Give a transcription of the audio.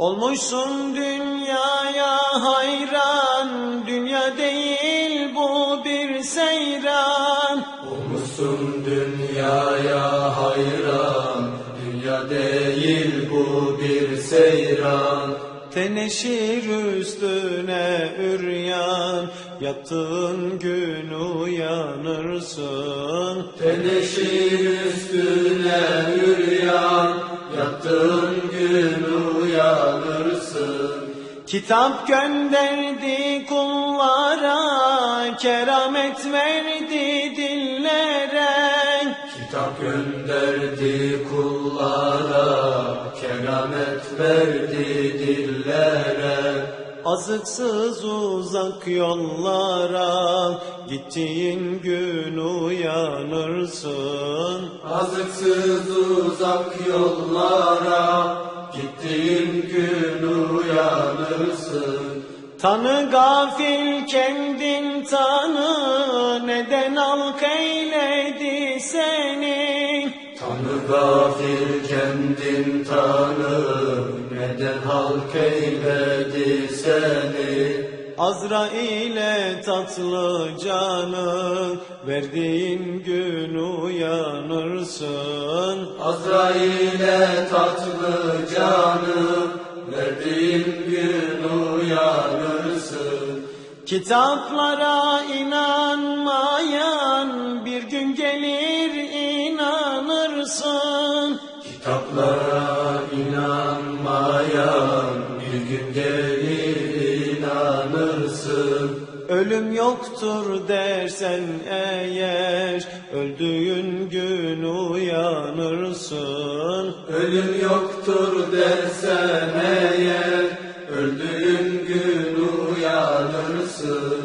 Olmuşsun dünyaya hayran, dünya değil bu bir seyran. Olmuşsun dünyaya hayran, dünya değil bu bir seyran. Teneşir üstüne üryan, yattığın gün uyanırsın. Teneşir üstüne üryan, Kitap gönderdi kullara, keramet verdi dillere. Kitap gönderdi kullara, keramet verdi dillere. Azıksız uzak yollara, gittiğin gün uyanırsın. Azıksız uzak yollara, gittiğin uyanırsın. Tanı gafil kendin tanı, neden halk eyledi seni? Tanı gafil kendin tanı, neden halk eyledi seni? Azrail'e tatlı canı, verdiğin gün uyanırsın. Azrail'e tatlı canı, verdiğin Kitaplara inanmayan bir gün gelir inanırsın. Kitaplara inanmayan bir gün gelir inanırsın. Ölüm yoktur dersen eğer, öldüğün gün uyanırsın. Ölüm yoktur dersen eğer, öldüğün gün uyanırsın.